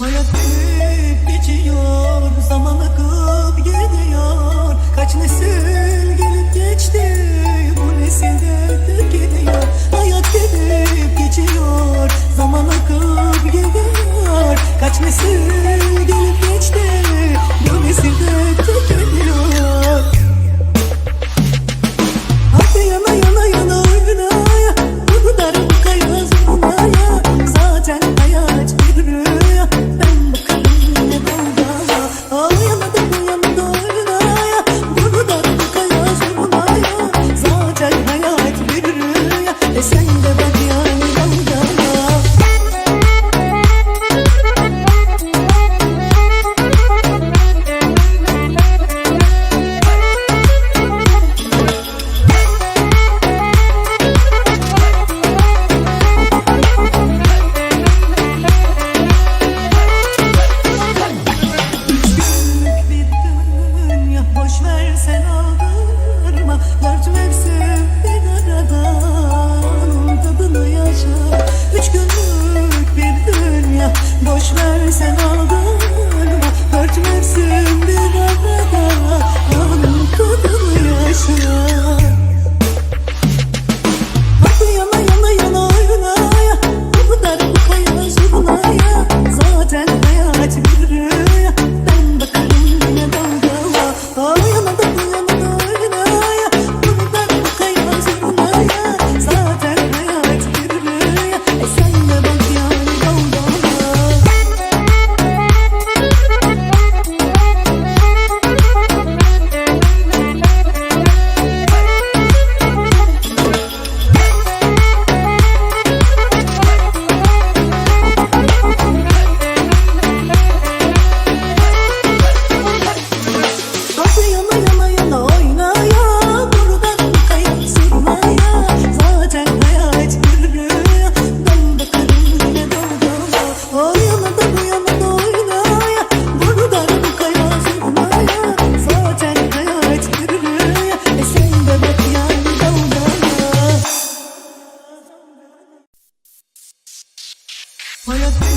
Hayat gelip zaman akıp gidiyor. Kaç nesil gelip geçti, bu nesilde tek gidiyor. Hayat gelip geçiyor, zaman akıp gidiyor. Kaç nesil sen aldırma. Dört mevsim bir aradan tadını yaşa. Üç günlük bir dünya boş ver sen aldırma. Dört mevsim bir aradan tadını yaşa. 我要。